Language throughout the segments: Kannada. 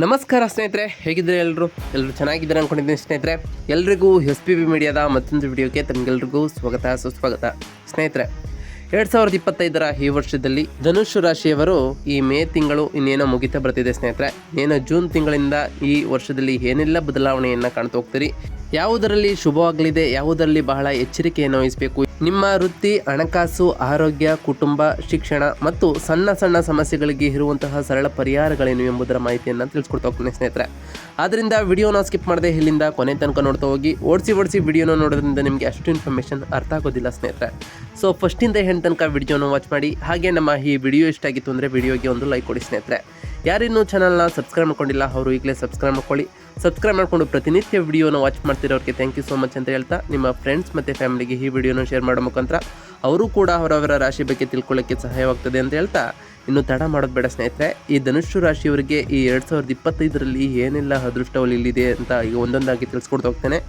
ನಮಸ್ಕಾರ ಸ್ನೇಹಿತರೆ, ಹೇಗಿದ್ದಾರೆ ಎಲ್ಲರೂ ಎಲ್ಲರೂ ಚೆನ್ನಾಗಿದ್ದಾರೆ ಅನ್ಕೊಂಡಿದ್ದೀನಿ ಸ್ನೇಹಿತರೆ. ಎಲ್ರಿಗೂ ಎಸ್ ಪಿ ಬಿ ಮೀಡಿಯಾದ ಮತ್ತೊಂದು ವಿಡಿಯೋಕ್ಕೆ ತಮಗೆಲ್ರಿಗೂ ಸ್ವಾಗತ, ಸುಸ್ವಾಗತ. ಸ್ನೇಹಿತರೆ, ಎರಡು ಸಾವಿರದ ಇಪ್ಪತ್ತೈದರ ಈ ವರ್ಷದಲ್ಲಿ ಧನುಷ್ ರಾಶಿಯವರು ಈ ಮೇ ತಿಂಗಳು ಇನ್ನೇನೋ ಮುಗಿತಾ ಬರ್ತಿದೆ ಸ್ನೇಹಿತರೆ. ಏನೋ ಜೂನ್ ತಿಂಗಳಿಂದ ಈ ವರ್ಷದಲ್ಲಿ ಏನೆಲ್ಲ, ಬದಲಾವಣೆಯನ್ನು ಕಾಣ್ತಾ ಹೋಗ್ತೀರಿ. ಯಾವುದರಲ್ಲಿ ಶುಭವಾಗಲಿದೆ, ಯಾವುದರಲ್ಲಿ ಬಹಳ ಎಚ್ಚರಿಕೆಯನ್ನು ವಹಿಸಬೇಕು? ನಿಮ್ಮ ವೃತ್ತಿ, ಹಣಕಾಸು, ಆರೋಗ್ಯ, ಕುಟುಂಬ, ಶಿಕ್ಷಣ ಮತ್ತು ಸಣ್ಣ ಸಣ್ಣ ಸಮಸ್ಯೆಗಳಿಗೆ ಇರುವಂತಹ ಸರಳ ಪರಿಹಾರಗಳೇನು ಎಂಬುದರ ಮಾಹಿತಿಯನ್ನು ತಿಳಿಸ್ಕೊಡ್ತಾ ಹೋಗ್ತೀನಿ ಸ್ನೇಹಿತರೆ. ಆದ್ದರಿಂದ ವಿಡಿಯೋನ ಸ್ಕಿಪ್ ಮಾಡದೆ ಇಲ್ಲಿಂದ ಕೊನೆ ತನಕ ನೋಡ್ತಾ ಹೋಗಿ, ಓಡಿಸಿ ಓಡಿಸಿ ವಿಡಿಯೋನ ನೋಡೋದ್ರಿಂದ ನಿಮಗೆ ಅಷ್ಟು ಇನ್ಫಾರ್ಮೇಷನ್ ಅರ್ಥ ಆಗೋದಿಲ್ಲ ಸ್ನೇಹಿತರೆ. ಸೊ ಫಸ್ಟಿಂದ ಹೆಣ್ಣು ತನಕ ವಿಡಿಯೋನ ವಾಚ್ ಮಾಡಿ, ಹಾಗೆ ನಮ್ಮ ಈ ವಿಡಿಯೋ ಇಷ್ಟ ಆಗಿತ್ತು ಅಂದರೆ ವಿಡಿಯೋಗೆ ಒಂದು ಲೈಕ್ ಕೊಡಿ ಸ್ನೇಹಿತರೆ. ಯಾರಿನ್ನೂ ಚಾನಲ್ನ ಸಬ್ಸ್ಕ್ರೈಬ್ ಮಾಡ್ಕೊಂಡಿಲ್ಲ, ಅವರು ಈಗಲೇ ಸಬ್ಸ್ಕ್ರೈಬ್ ಮಾಡ್ಕೊಳ್ಳಿ. ಸಬ್ಸ್ಕ್ರೈಬ್ ಮಾಡಿಕೊಂಡು ಪ್ರತಿನಿತ್ಯ ವಿಡಿಯೋನ ವಾಚ್ ಮಾಡ್ತಿರೋರಿಗೆ ಥ್ಯಾಂಕ್ ಯು ಸೋ ಮಚ್ ಅಂತ ಹೇಳ್ತಾ, ನಿಮ್ಮ ಫ್ರೆಂಡ್ಸ್ ಮತ್ತು ಫ್ಯಾಮಿಲಿಗೆ ಈ ವಿಡಿಯೋನ ಶೇರ್ ಮಾಡೋ ಮುಖಾಂತರ ಅವರು ಕೂಡ ಅವರವರ ರಾಶಿ ಬಗ್ಗೆ ತಿಳ್ಕೊಳ್ಳೋಕ್ಕೆ ಸಹಾಯವಾಗ್ತದೆ ಅಂತ ಹೇಳ್ತಾ, ಇನ್ನು ತಡ ಮಾಡೋದು ಬೇಡ ಸ್ನೇಹಿತರೆ. ಈ ಧನುಷು ರಾಶಿಯವರಿಗೆ ಈ ಎರಡು ಸಾವಿರದ ಇಪ್ಪತ್ತೈದರಲ್ಲಿ ಏನೆಲ್ಲ ಅದೃಷ್ಟವಲ್ಲಿ ಇಲ್ಲಿದೆ ಅಂತ ಈಗ ಒಂದೊಂದಾಗಿ ತಿಳಿಸ್ಕೊಡ್ತಾ ಹೋಗ್ತೇನೆ.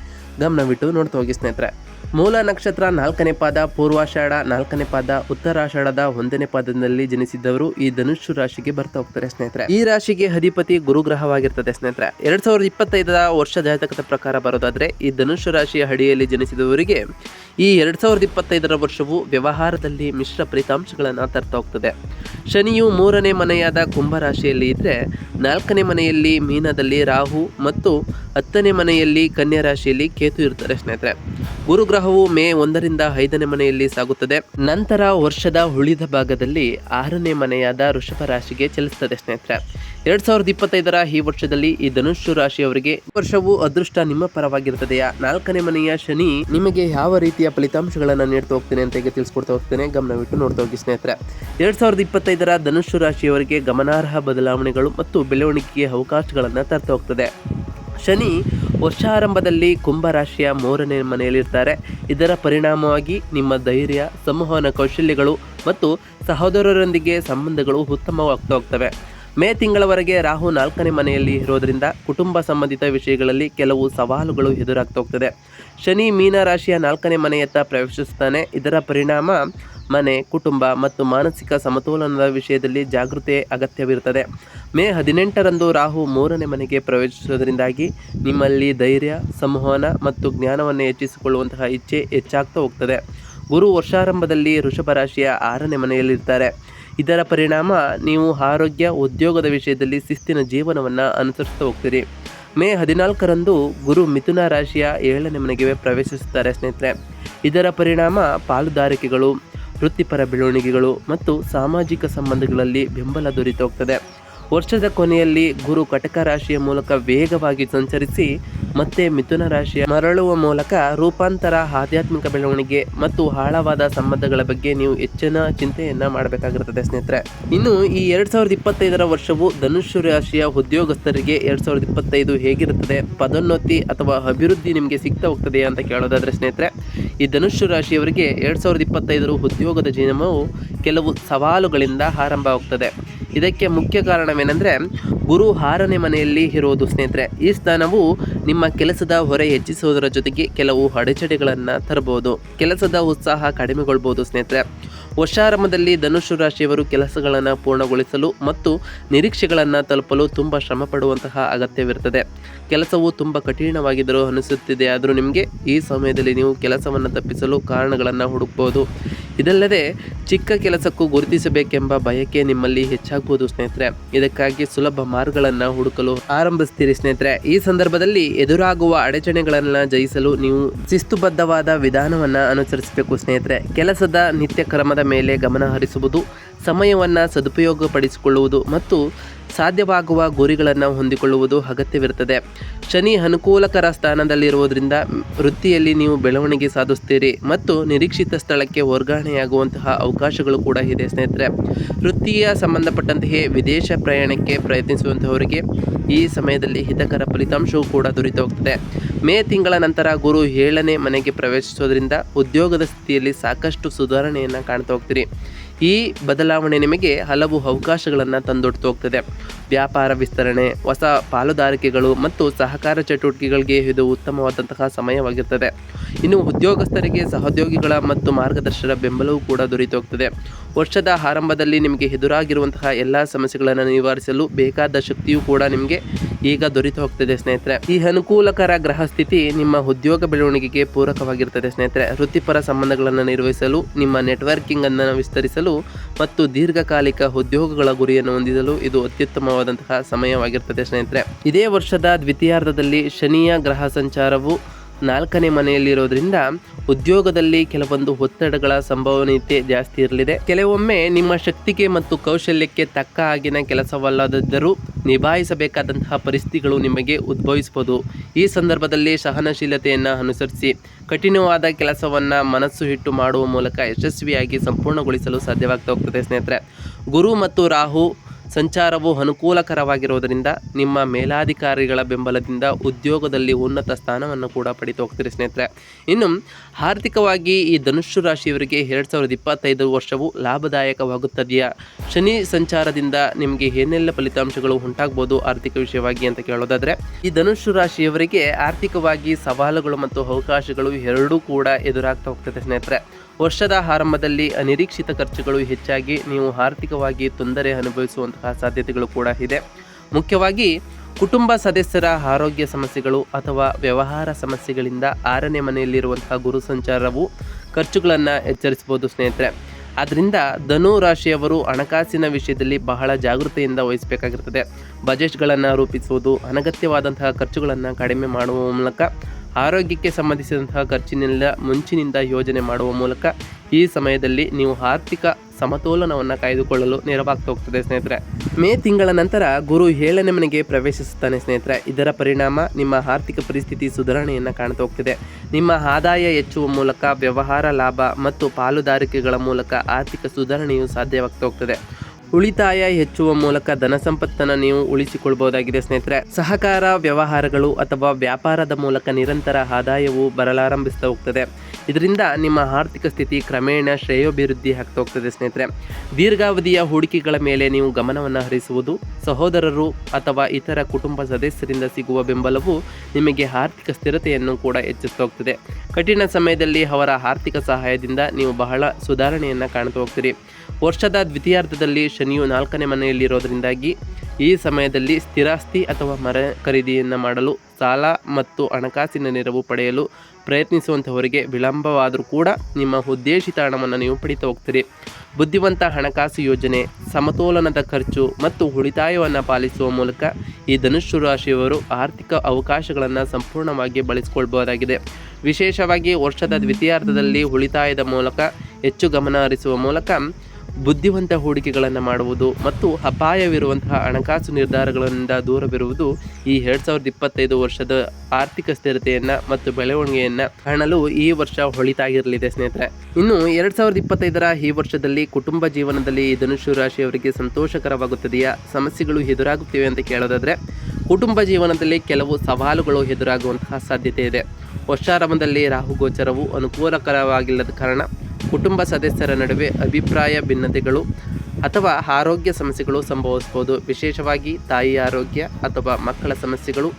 ಗಮನವಿಟ್ಟು ನೋಡ್ತಾ ಹೋಗಿ ಸ್ನೇಹಿತರೆ. ಮೂಲ ನಕ್ಷತ್ರ ನಾಲ್ಕನೇ ಪಾದ, ಪೂರ್ವಾಷಾಢ ನಾಲ್ಕನೇ ಪಾದ, ಉತ್ತರಾಷಾಢದ ಒಂದನೇ ಪಾದದಲ್ಲಿ ಜನಿಸಿದ್ದವರು ಈ ಧನುಷ್ಯ ರಾಶಿಗೆ ಬರ್ತಾ ಹೋಗ್ತಾರೆ ಸ್ನೇಹಿತರೆ. ಈ ರಾಶಿಗೆ ಅಧಿಪತಿ ಗುರುಗ್ರಹವಾಗಿರ್ತದೆ ಸ್ನೇಹಿತರೆ. ಎರಡ್ ಸಾವಿರದ ಇಪ್ಪತ್ತೈದರ ವರ್ಷ ಜಾತಕದ ಪ್ರಕಾರ ಬರೋದಾದ್ರೆ ಈ ಧನುಷ್ಯ ರಾಶಿಯ ಅಡಿಯಲ್ಲಿ ಜನಿಸಿದವರಿಗೆ ಈ ಎರಡ್ ಸಾವಿರದ ಇಪ್ಪತ್ತೈದರ ವರ್ಷವು ವ್ಯವಹಾರದಲ್ಲಿ ಮಿಶ್ರ ಫಲಿತಾಂಶಗಳನ್ನು ತರ್ತಾ ಹೋಗ್ತದೆ. ಶನಿಯು ಮೂರನೇ ಮನೆಯಾದ ಕುಂಭ ರಾಶಿಯಲ್ಲಿ ಇದ್ರೆ ನಾಲ್ಕನೇ ಮನೆಯಲ್ಲಿ ಮೀನದಲ್ಲಿ ರಾಹು ಮತ್ತು ಹತ್ತನೇ ಮನೆಯಲ್ಲಿ ಕನ್ಯಾ ರಾಶಿಯಲ್ಲಿ ಕೇತು ಇರ್ತಾರೆ ಸ್ನೇಹಿತರೆ. ಗುರುಗ್ರಹವು ಮೇ ಒಂದರಿಂದ ಐದನೇ ಮನೆಯಲ್ಲಿ ಸಾಗುತ್ತದೆ. ನಂತರ ವರ್ಷದ ಉಳಿದ ಭಾಗದಲ್ಲಿ ಆರನೇ ಮನೆಯಾದ ವೃಷಭ ರಾಶಿಗೆ ಚಲಿಸುತ್ತದೆ ಸ್ನೇಹಿತರೆ. ಎರಡ್ ಸಾವಿರದ ಇಪ್ಪತ್ತೈದರ ಈ ವರ್ಷದಲ್ಲಿ ಈ ಧನುಷ್ಯ ರಾಶಿಯವರಿಗೆ ವರ್ಷವು ಅದೃಷ್ಟ ನಿಮ್ಮ ಪರವಾಗಿರುತ್ತದೆಯಾ? ನಾಲ್ಕನೇ ಮನೆಯ ಶನಿ ನಿಮಗೆ ಯಾವ ರೀತಿಯ ಫಲಿತಾಂಶಗಳನ್ನು ನೀಡ್ತಾ ಹೋಗ್ತೇನೆ ಅಂತ ಹೇಗೆ ತಿಳಿಸ್ಕೊಡ್ತಾ ಹೋಗ್ತೇನೆ. ಗಮನವಿಟ್ಟು ನೋಡ್ತಾ ಹೋಗಿ ಸ್ನೇಹಿತರೆ. ಎರಡ್ ಸಾವಿರದ ಇಪ್ಪತ್ತೈದರ ಧನುಷ್ಯ ರಾಶಿಯವರಿಗೆ ಗಮನಾರ್ಹ ಬದಲಾವಣೆಗಳು ಮತ್ತು ಬೆಳವಣಿಗೆಗೆ ಅವಕಾಶಗಳನ್ನು ತರ್ತಾ ಹೋಗ್ತದೆ. ಶನಿ ವರ್ಷಾರಂಭದಲ್ಲಿ ಕುಂಭರಾಶಿಯ ಮೂರನೇ ಮನೆಯಲ್ಲಿರ್ತಾರೆ. ಇದರ ಪರಿಣಾಮವಾಗಿ ನಿಮ್ಮ ಧೈರ್ಯ ಸಂವಹನ ಕೌಶಲ್ಯಗಳು ಮತ್ತು ಸಹೋದರರೊಂದಿಗೆ ಸಂಬಂಧಗಳು ಉತ್ತಮವಾಗ್ತಾ ಹೋಗ್ತವೆ ಮೇ ತಿಂಗಳವರೆಗೆ ರಾಹು ನಾಲ್ಕನೇ ಮನೆಯಲ್ಲಿ ಇರೋದರಿಂದ ಕುಟುಂಬ ಸಂಬಂಧಿತ ವಿಷಯಗಳಲ್ಲಿ ಕೆಲವು ಸವಾಲುಗಳು ಎದುರಾಗ್ತಾ ಹೋಗ್ತದೆ. ಶನಿ ಮೀನ ರಾಶಿಯ ನಾಲ್ಕನೇ ಮನೆಯತ್ತ ಪ್ರವೇಶಿಸ್ತಾನೆ. ಇದರ ಪರಿಣಾಮ ಮನೆ, ಕುಟುಂಬ ಮತ್ತು ಮಾನಸಿಕ ಸಮತೋಲನದ ವಿಷಯದಲ್ಲಿ ಜಾಗೃತಿ ಅಗತ್ಯವಿರುತ್ತದೆ. ಮೇ ಹದಿನೆಂಟರಂದು ರಾಹು ಮೂರನೇ ಮನೆಗೆ ಪ್ರವೇಶಿಸುವುದರಿಂದಾಗಿ ನಿಮ್ಮಲ್ಲಿ ಧೈರ್ಯ, ಸಂವಹನ ಮತ್ತು ಜ್ಞಾನವನ್ನು ಹೆಚ್ಚಿಸಿಕೊಳ್ಳುವಂತಹ ಇಚ್ಛೆ ಹೆಚ್ಚಾಗ್ತಾ ಹೋಗ್ತದೆ. ಗುರು ವರ್ಷಾರಂಭದಲ್ಲಿ ವೃಷಭ ರಾಶಿಯ ಆರನೇ ಮನೆಯಲ್ಲಿರ್ತಾರೆ. ಇದರ ಪರಿಣಾಮ ನೀವು ಆರೋಗ್ಯ, ಉದ್ಯೋಗದ ವಿಷಯದಲ್ಲಿ ಶಿಸ್ತಿನ ಜೀವನವನ್ನು ಅನುಸರಿಸ್ತಾ ಹೋಗ್ತೀರಿ. ಮೇ ಹದಿನಾಲ್ಕರಂದು ಗುರು ಮಿಥುನ ರಾಶಿಯ ಏಳನೇ ಮನೆಗೆ ಪ್ರವೇಶಿಸುತ್ತಾರೆ ಸ್ನೇಹಿತರೆ. ಇದರ ಪರಿಣಾಮ ಪಾಲುದಾರಿಕೆಗಳು ವೃತ್ತಿಪರ ಬೆಳವಣಿಗೆಗಳು ಮತ್ತು ಸಾಮಾಜಿಕ ಸಂಬಂಧಗಳಲ್ಲಿ ಬೆಂಬಲ ದೊರೆತೋಗ್ತದೆ. ವರ್ಷದ ಕೊನೆಯಲ್ಲಿ ಗುರು ಕಟಕ ರಾಶಿಯ ಮೂಲಕ ವೇಗವಾಗಿ ಸಂಚರಿಸಿ ಮತ್ತೆ ಮಿಥುನ ರಾಶಿಯ ಮರಳುವ ಮೂಲಕ ರೂಪಾಂತರ, ಆಧ್ಯಾತ್ಮಿಕ ಬೆಳವಣಿಗೆ ಮತ್ತು ಆಳವಾದ ಸಂಬಂಧಗಳ ಬಗ್ಗೆ ನೀವು ಹೆಚ್ಚಿನ ಚಿಂತೆಯನ್ನ ಮಾಡಬೇಕಾಗಿರುತ್ತದೆ ಸ್ನೇಹಿತರೆ. ಇನ್ನು ಈ ಎರಡ್ ಸಾವಿರದ ಇಪ್ಪತ್ತೈದರ ವರ್ಷವು ಧನುಷ್ಯ ರಾಶಿಯ ಉದ್ಯೋಗಸ್ಥರಿಗೆ ಎರಡ್ ಸಾವಿರದ ಇಪ್ಪತ್ತೈದು ಹೇಗಿರುತ್ತದೆ? ಪದೋನ್ನತಿ ಅಥವಾ ಅಭಿವೃದ್ಧಿ ನಿಮಗೆ ಸಿಗ್ತಾ ಹೋಗ್ತದೆ ಅಂತ ಕೇಳೋದಾದ್ರೆ ಸ್ನೇಹಿತರೆ, ಈ ಧನುಷ್ಯ ರಾಶಿಯವರಿಗೆ ಎರಡ್ ಸಾವಿರದ ಇಪ್ಪತ್ತೈದರ ಉದ್ಯೋಗದ ಜೀವನವು ಕೆಲವು ಸವಾಲುಗಳಿಂದ ಆರಂಭ ಹೋಗ್ತದೆ ಇದಕ್ಕೆ ಮುಖ್ಯ ಕಾರಣವೇನೆಂದರೆ, ಗುರು ಆರನೇ ಮನೆಯಲ್ಲಿ ಇರೋದು ಸ್ನೇಹಿತರೆ. ಈ ಸ್ಥಾನವು ನಿಮ್ಮ ಕೆಲಸದ ಹೊರೆ ಹೆಚ್ಚಿಸುವುದರ ಜೊತೆಗೆ ಕೆಲವು ಅಡೆಚಡೆಗಳನ್ನು ತರಬಹುದು ಕೆಲಸದ ಉತ್ಸಾಹ ಕಡಿಮೆಗೊಳ್ಬೋದು ಸ್ನೇಹಿತರೆ. ವರ್ಷಾರಂಭದಲ್ಲಿ ಧನುಷು ರಾಶಿಯವರು ಕೆಲಸಗಳನ್ನು ಪೂರ್ಣಗೊಳಿಸಲು ಮತ್ತು ನಿರೀಕ್ಷೆಗಳನ್ನು ತಲುಪಲು ತುಂಬ ಶ್ರಮ ಪಡುವಂತಹ ಅಗತ್ಯವಿರುತ್ತದೆ. ಕೆಲಸವು ತುಂಬ ಕಠಿಣವಾಗಿದ್ದರೂ ಅನಿಸುತ್ತಿದೆ. ಆದರೂ ನಿಮಗೆ ಈ ಸಮಯದಲ್ಲಿ ನೀವು ಕೆಲಸವನ್ನು ತಪ್ಪಿಸಲು ಕಾರಣಗಳನ್ನು ಹುಡುಕಬಹುದು ಇದಲ್ಲದೆ ಚಿಕ್ಕ ಕೆಲಸಕ್ಕೂ ಗುರುತಿಸಬೇಕೆಂಬ ಬಯಕೆ ನಿಮ್ಮಲ್ಲಿ ಹೆಚ್ಚಾಗುವುದು ಸ್ನೇಹಿತರೆ. ಇದಕ್ಕಾಗಿ ಸುಲಭ ಮಾರ್ಗಗಳನ್ನು ಹುಡುಕಲು ಆರಂಭಿಸ್ತೀರಿ ಸ್ನೇಹಿತರೆ. ಈ ಸಂದರ್ಭದಲ್ಲಿ ಎದುರಾಗುವ ಅಡಚಣೆಗಳನ್ನು ಜಯಿಸಲು ನೀವು ಶಿಸ್ತುಬದ್ಧವಾದ ವಿಧಾನವನ್ನು ಅನುಸರಿಸಬೇಕು ಸ್ನೇಹಿತರೆ. ಕೆಲಸದ ನಿತ್ಯ ಕ್ರಮದ ಮೇಲೆ ಗಮನ ಹರಿಸುವುದು ಸಮಯವನ್ನು ಸದುಪಯೋಗಪಡಿಸಿಕೊಳ್ಳುವುದು ಮತ್ತು ಸಾಧ್ಯವಾಗುವ ಗುರಿಗಳನ್ನು ಹೊಂದಿಕೊಳ್ಳುವುದು ಅಗತ್ಯವಿರುತ್ತದೆ. ಶನಿ ಅನುಕೂಲಕರ ಸ್ಥಾನದಲ್ಲಿರುವುದರಿಂದ ವೃತ್ತಿಯಲ್ಲಿ ನೀವು ಬೆಳವಣಿಗೆ ಸಾಧಿಸ್ತೀರಿ ಮತ್ತು ನಿರೀಕ್ಷಿತ ಸ್ಥಳಕ್ಕೆ ವರ್ಗಾವಣೆಯಾಗುವಂತಹ ಅವಕಾಶಗಳು ಕೂಡ ಇದೆ ಸ್ನೇಹಿತರೆ. ವೃತ್ತಿಯ ಸಂಬಂಧಪಟ್ಟಂತೆಯೇ ವಿದೇಶ ಪ್ರಯಾಣಕ್ಕೆ ಪ್ರಯತ್ನಿಸುವಂತಹವರಿಗೆ ಈ ಸಮಯದಲ್ಲಿ ಹಿತಕರ ಫಲಿತಾಂಶವೂ ಕೂಡ ದೊರೆತು ಹೋಗ್ತದೆ ಮೇ ತಿಂಗಳ ನಂತರ ಗುರು ಏಳನೇ ಮನೆಗೆ ಪ್ರವೇಶಿಸೋದ್ರಿಂದ ಉದ್ಯೋಗದ ಸ್ಥಿತಿಯಲ್ಲಿ ಸಾಕಷ್ಟು ಸುಧಾರಣೆಯನ್ನು ಕಾಣ್ತಾ ಹೋಗ್ತೀರಿ. ಈ ಬದಲಾವಣೆ ನಿಮಗೆ ಹಲವು ಅವಕಾಶಗಳನ್ನು ತಂದೊಡ್ತು ಹೋಗ್ತದೆ ವ್ಯಾಪಾರ ವಿಸ್ತರಣೆ, ಹೊಸ ಪಾಲುದಾರಿಕೆಗಳು ಮತ್ತು ಸಹಕಾರ ಚಟುವಟಿಕೆಗಳಿಗೆ ಇದು ಉತ್ತಮವಾದಂತಹ ಸಮಯವಾಗಿರ್ತದೆ. ಇನ್ನು ಉದ್ಯೋಗಸ್ಥರಿಗೆ ಸಹೋದ್ಯೋಗಿಗಳ ಮತ್ತು ಮಾರ್ಗದರ್ಶನ ಬೆಂಬಲವೂ ಕೂಡ ದೊರೆತು ಹೋಗ್ತದೆ ವರ್ಷದ ಆರಂಭದಲ್ಲಿ ನಿಮಗೆ ಎದುರಾಗಿರುವಂತಹ ಎಲ್ಲ ಸಮಸ್ಯೆಗಳನ್ನು ನಿವಾರಿಸಲು ಬೇಕಾದ ಶಕ್ತಿಯೂ ಕೂಡ ನಿಮಗೆ ಈಗ ದೊರೆತು ಹೋಗ್ತದೆ ಸ್ನೇಹಿತರೆ. ಈ ಅನುಕೂಲಕರ ಗ್ರಹ ಸ್ಥಿತಿ ನಿಮ್ಮ ಉದ್ಯೋಗ ಬೆಳವಣಿಗೆಗೆ ಪೂರಕವಾಗಿರ್ತದೆ ಸ್ನೇಹಿತರೆ. ವೃತ್ತಿಪರ ಸಂಬಂಧಗಳನ್ನು ನಿರ್ವಹಿಸಲು, ನಿಮ್ಮ ನೆಟ್ವರ್ಕಿಂಗ್ ಅನ್ನು ವಿಸ್ತರಿಸಲು ಮತ್ತು ದೀರ್ಘಕಾಲಿಕ ಉದ್ಯೋಗಗಳ ಗುರಿಯನ್ನು ಹೊಂದಿದಲು ಇದು ಅತ್ಯುತ್ತಮವಾದಂತಹ ಸಮಯವಾಗಿರ್ತದೆ ಸ್ನೇಹಿತರೆ. ಇದೇ ವರ್ಷದ ದ್ವಿತೀಯಾರ್ಧದಲ್ಲಿ ಶನಿಯ ಗ್ರಹ ಸಂಚಾರವು ನಾಲ್ಕನೇ ಮನೆಯಲ್ಲಿರೋದ್ರಿಂದ ಉದ್ಯೋಗದಲ್ಲಿ ಕೆಲವೊಂದು ಒತ್ತಡಗಳ ಸಂಭವನೀಯತೆ ಜಾಸ್ತಿ ಇರಲಿದೆ. ಕೆಲವೊಮ್ಮೆ ನಿಮ್ಮ ಶಕ್ತಿಗೆ ಮತ್ತು ಕೌಶಲ್ಯಕ್ಕೆ ತಕ್ಕ ಹಾಗಿನ ಕೆಲಸವಲ್ಲದಿದ್ದರೂ ನಿಭಾಯಿಸಬೇಕಾದಂತಹ ಪರಿಸ್ಥಿತಿಗಳು ನಿಮಗೆ ಉದ್ಭವಿಸಬಹುದು ಈ ಸಂದರ್ಭದಲ್ಲಿ ಸಹನಶೀಲತೆಯನ್ನು ಅನುಸರಿಸಿ, ಕಠಿಣವಾದ ಕೆಲಸವನ್ನು ಮನಸ್ಸು ಹಿಟ್ಟು ಮಾಡುವ ಮೂಲಕ ಯಶಸ್ವಿಯಾಗಿ ಸಂಪೂರ್ಣಗೊಳಿಸಲು ಸಾಧ್ಯವಾಗ್ತಾ ಹೋಗ್ತದೆ ಸ್ನೇಹಿತರೆ. ಗುರು ಮತ್ತು ರಾಹು ಸಂಚಾರವು ಅನುಕೂಲಕರವಾಗಿರುವುದರಿಂದ ನಿಮ್ಮ ಮೇಲಾಧಿಕಾರಿಗಳ ಬೆಂಬಲದಿಂದ ಉದ್ಯೋಗದಲ್ಲಿ ಉನ್ನತ ಸ್ಥಾನವನ್ನು ಕೂಡ ಪಡಿತು. ಹೋಗ್ತೀರಿ ಸ್ನೇಹಿತರೆ. ಇನ್ನು ಆರ್ಥಿಕವಾಗಿ ಈ ಧನುಷ್ಯ ರಾಶಿಯವರಿಗೆ ಎರಡು ಸಾವಿರದ ಇಪ್ಪತ್ತೈದು ವರ್ಷವು ಲಾಭದಾಯಕವಾಗುತ್ತದೆಯಾ? ಶನಿ ಸಂಚಾರದಿಂದ ನಿಮಗೆ ಏನೆಲ್ಲ ಫಲಿತಾಂಶಗಳು ಉಂಟಾಗ್ಬೋದು ಆರ್ಥಿಕ ವಿಷಯವಾಗಿ ಅಂತ ಕೇಳೋದಾದರೆ, ಈ ಧನುಷ್ಯ ರಾಶಿಯವರಿಗೆ ಆರ್ಥಿಕವಾಗಿ ಸವಾಲುಗಳು ಮತ್ತು ಅವಕಾಶಗಳು ಎರಡೂ ಕೂಡ ಎದುರಾಗ್ತಾ ಹೋಗ್ತದೆ ಸ್ನೇಹಿತರೆ. ವರ್ಷದ ಆರಂಭದಲ್ಲಿ ಅನಿರೀಕ್ಷಿತ ಖರ್ಚುಗಳು ಹೆಚ್ಚಾಗಿ ನೀವು ಆರ್ಥಿಕವಾಗಿ ತೊಂದರೆ ಅನುಭವಿಸುವಂತಹ ಸಾಧ್ಯತೆಗಳು ಕೂಡ ಇದೆ. ಮುಖ್ಯವಾಗಿ ಕುಟುಂಬ ಸದಸ್ಯರ ಆರೋಗ್ಯ ಸಮಸ್ಯೆಗಳು ಅಥವಾ ವ್ಯವಹಾರ ಸಮಸ್ಯೆಗಳಿಂದ ಆರನೇ ಮನೆಯಲ್ಲಿರುವಂತಹ ಗುರು ಸಂಚಾರವು ಖರ್ಚುಗಳನ್ನು ಎಚ್ಚರಿಸಬಹುದು ಸ್ನೇಹಿತರೆ. ಆದ್ದರಿಂದ ಧನು ರಾಶಿಯವರು ಹಣಕಾಸಿನ ವಿಷಯದಲ್ಲಿ ಬಹಳ ಜಾಗೃತೆಯಿಂದ ವಹಿಸಬೇಕಾಗಿರ್ತದೆ. ಬಜೆಟ್ಗಳನ್ನು ರೂಪಿಸುವುದು ಅನಗತ್ಯವಾದಂತಹ ಖರ್ಚುಗಳನ್ನು ಕಡಿಮೆ ಮಾಡುವ ಮೂಲಕ ಆರೋಗ್ಯಕ್ಕೆ ಸಂಬಂಧಿಸಿದಂತಹ ಖರ್ಚಿನೆಲ್ಲ ಮುಂಚಿನಿಂದ ಯೋಜನೆ ಮಾಡುವ ಮೂಲಕ ಈ ಸಮಯದಲ್ಲಿ ನೀವು ಆರ್ಥಿಕ ಸಮತೋಲನವನ್ನು ಕಾಯ್ದುಕೊಳ್ಳಲು ನೆರವಾಗ್ತಾ ಹೋಗ್ತದೆ ಸ್ನೇಹಿತರೆ. ಮೇ ತಿಂಗಳ ನಂತರ ಗುರು ಏಳನೇ ಮನೆಗೆ ಪ್ರವೇಶಿಸುತ್ತಾನೆ ಸ್ನೇಹಿತರೆ. ಇದರ ಪರಿಣಾಮ ನಿಮ್ಮ ಆರ್ಥಿಕ ಪರಿಸ್ಥಿತಿ ಸುಧಾರಣೆಯನ್ನು ಕಾಣ್ತಾ ಹೋಗ್ತಿದೆ. ನಿಮ್ಮ ಆದಾಯ ಹೆಚ್ಚುವ ಮೂಲಕ ವ್ಯವಹಾರ ಲಾಭ ಮತ್ತು ಪಾಲುದಾರಿಕೆಗಳ ಮೂಲಕ ಆರ್ಥಿಕ ಸುಧಾರಣೆಯು ಸಾಧ್ಯವಾಗ್ತಾ ಹೋಗ್ತದೆ. ಉಳಿತಾಯ ಹೆಚ್ಚುವ ಮೂಲಕ ಧನ ಸಂಪತ್ತನ್ನು ನೀವು ಉಳಿಸಿಕೊಳ್ಬಹುದಾಗಿದೆ ಸ್ನೇಹಿತರೆ. ಸಹಕಾರ ವ್ಯವಹಾರಗಳು ಅಥವಾ ವ್ಯಾಪಾರದ ಮೂಲಕ ನಿರಂತರ ಆದಾಯವು ಬರಲಾರಂಭಿಸ್ತಾ ಹೋಗ್ತದೆ. ಇದರಿಂದ ನಿಮ್ಮ ಆರ್ಥಿಕ ಸ್ಥಿತಿ ಕ್ರಮೇಣ ಶ್ರೇಯೋಭಿವೃದ್ಧಿ ಆಗ್ತಾ ಹೋಗ್ತದೆ ಸ್ನೇಹಿತರೆ. ದೀರ್ಘಾವಧಿಯ ಹೂಡಿಕೆಗಳ ಮೇಲೆ ನೀವು ಗಮನವನ್ನು ಹರಿಸುವುದು, ಸಹೋದರರು ಅಥವಾ ಇತರ ಕುಟುಂಬ ಸದಸ್ಯರಿಂದ ಸಿಗುವ ಬೆಂಬಲವು ನಿಮಗೆ ಆರ್ಥಿಕ ಸ್ಥಿರತೆಯನ್ನು ಕೂಡ ಹೆಚ್ಚಿಸ್ತಾ ಹೋಗ್ತದೆ. ಕಠಿಣ ಸಮಯದಲ್ಲಿ ಅವರ ಆರ್ಥಿಕ ಸಹಾಯದಿಂದ ನೀವು ಬಹಳ ಸುಧಾರಣೆಯನ್ನು ಕಾಣ್ತಾ ಹೋಗ್ತೀರಿ. ವರ್ಷದ ದ್ವಿತೀಯಾರ್ಧದಲ್ಲಿ ಶನಿಯು ನಾಲ್ಕನೇ ಮನೆಯಲ್ಲಿರೋದ್ರಿಂದಾಗಿ ಈ ಸಮಯದಲ್ಲಿ ಸ್ಥಿರಾಸ್ತಿ ಅಥವಾ ಮರ ಖರೀದಿಯನ್ನು ಮಾಡಲು ಸಾಲ ಮತ್ತು ಹಣಕಾಸಿನ ನೆರವು ಪಡೆಯಲು ಪ್ರಯತ್ನಿಸುವಂಥವರಿಗೆ ವಿಳಂಬವಾದರೂ ಕೂಡ ನಿಮ್ಮ ಉದ್ದೇಶಿತ ಹಣವನ್ನು ನೀವು ಪಡಿತಾ ಹೋಗ್ತೀರಿ. ಬುದ್ಧಿವಂತ ಹಣಕಾಸು ಯೋಜನೆ, ಸಮತೋಲನದ ಖರ್ಚು ಮತ್ತು ಉಳಿತಾಯವನ್ನು ಪಾಲಿಸುವ ಮೂಲಕ ಈ ಧನುಷ್ಯ ರಾಶಿಯವರು ಆರ್ಥಿಕ ಅವಕಾಶಗಳನ್ನು ಸಂಪೂರ್ಣವಾಗಿ ಬಳಸಿಕೊಳ್ಬಹುದಾಗಿದೆ. ವಿಶೇಷವಾಗಿ ವರ್ಷದ ದ್ವಿತೀಯಾರ್ಧದಲ್ಲಿ ಉಳಿತಾಯದ ಮೂಲಕ ಹೆಚ್ಚು ಗಮನ ಹರಿಸುವ ಮೂಲಕ ಬುದ್ಧಿವಂತ ಹೂಡಿಕೆಗಳನ್ನು ಮಾಡುವುದು ಮತ್ತು ಅಪಾಯವಿರುವಂತಹ ಹಣಕಾಸು ನಿರ್ಧಾರಗಳಿಂದ ದೂರವಿರುವುದು ಈ ಎರಡು ಸಾವಿರದ ಇಪ್ಪತ್ತೈದು ವರ್ಷದ ಆರ್ಥಿಕ ಸ್ಥಿರತೆಯನ್ನು ಮತ್ತು ಬೆಳವಣಿಗೆಯನ್ನು ಕಾಣಲು ಈ ವರ್ಷ ಹೊಳಿತಾಗಿರಲಿದೆ ಸ್ನೇಹಿತರೆ. ಇನ್ನು ಎರಡು ಸಾವಿರದ ಇಪ್ಪತ್ತೈದರ ಈ ವರ್ಷದಲ್ಲಿ ಕುಟುಂಬ ಜೀವನದಲ್ಲಿ ಧನುಷು ರಾಶಿಯವರಿಗೆ ಸಂತೋಷಕರವಾಗುತ್ತದೆಯಾ? ಸಮಸ್ಯೆಗಳು ಎದುರಾಗುತ್ತಿವೆ ಅಂತ ಕೇಳೋದಾದರೆ, ಕುಟುಂಬ ಜೀವನದಲ್ಲಿ ಕೆಲವು ಸವಾಲುಗಳು ಎದುರಾಗುವಂತಹ ಸಾಧ್ಯತೆ ಇದೆ. ವರ್ಷಾರಂಭದಲ್ಲಿ ರಾಹು ಗೋಚರವು ಅನುಕೂಲಕರವಾಗಿಲ್ಲದ ಕಾರಣ ಕುಟುಂಬ ಸದಸ್ಯರ ನಡುವೆ ಅಭಿಪ್ರಾಯ ಭಿನ್ನತೆಗಳು ಅಥವಾ ಆರೋಗ್ಯ ಸಮಸ್ಯೆಗಳು ಸಂಭವಿಸ್ಬೋದು ವಿಶೇಷವಾಗಿ ತಾಯಿ ಆರೋಗ್ಯ ಅಥವಾ ಮಕ್ಕಳ ಸಮಸ್ಯೆಗಳು,